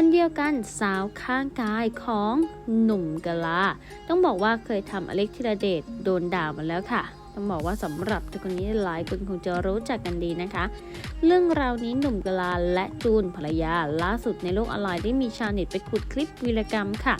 คนเดียวกันสาวข้างกายของหนุ่มกะลา ต้องบอกว่าเคยทำอเล็กธีรเดชโดนด่ามาแล้วค่ะ ต้องบอกว่าสำหรับทุกคนนี้หลายคนคงจะรู้จักกันดีนะคะ เรื่องราวนี้หนุ่มกะลาและจูนภรรยาล่าสุดในโลกออนไลน์ได้มีชาวเน็ตไปขุดคลิปวีรกรรมค่ะ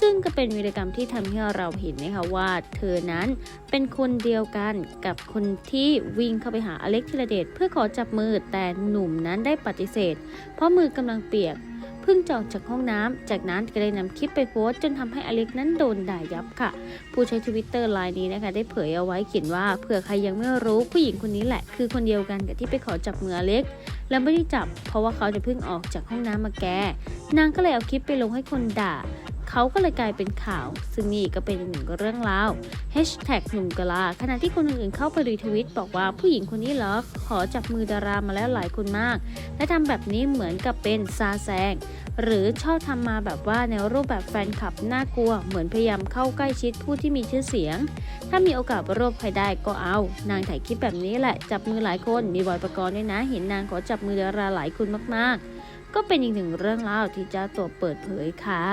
ซึ่งก็เป็นวีรกรรมที่ทำให้เราเห็นนะคะว่า เธอนั้นเป็นคนเดียวกันกับคนที่วิ่งเข้าไปหาอเล็กธีรเดชเพื่อขอจับมือแต่หนุ่มนั้นได้ปฏิเสธ เพราะมือกำลังเปียก เพิ่งจะออกจากห้องน้ำจากนั้นก็ได้นำคลิปไปโพสต์จนทำให้อเล็กนั้นโดนด่ายับค่ะ ผู้ใช้ทวิตเตอร์ไลน์นี้นะคะ ได้เผยเอาไว้เขียนว่าเผื่อใครยังไม่รู้ผู้หญิงคนนี้แหละ คือคนเดียวกันกับที่ไปขอจับมืออเล็ก และไม่ได้จับ เพราะว่าเขาจะเพิ่งออกจากห้องน้ำมาแกนางก็เลยเอาคลิปไปลงให้คนด่าเขาก็เลยกลายเป็นข่าว ซึ่งนี่ก็เป็นหนึ่งเรื่องราว Hashtag หนุ่มกะลา ขณะที่คนอื่นๆเข้าไปรีทวิตบอกว่าผู้หญิงคนนี้เหรอ ขอจับมือดารามาแล้วหลายคนมาก และทำแบบนี้เหมือนกับเป็นซาแซง หรือชอบทำมาแบบว่าในรูปแบบแฟนคลับน่ากลัว เหมือนพยายามเข้าใกล้ชิดผู้ที่มีชื่อเสียง ถ้ามีโอกาสรวบใครได้ก็เอา นางถ่ายคลิปแบบนี้แหละ จับมือหลายคนมีบอยประกรณ์ด้วยนะ เห็นนางขอจับมือดาราหลายคนมากๆ ก็เป็นอีกหนึ่งเรื่องเล่าที่เจ้าตัวเปิดเผยค่ะ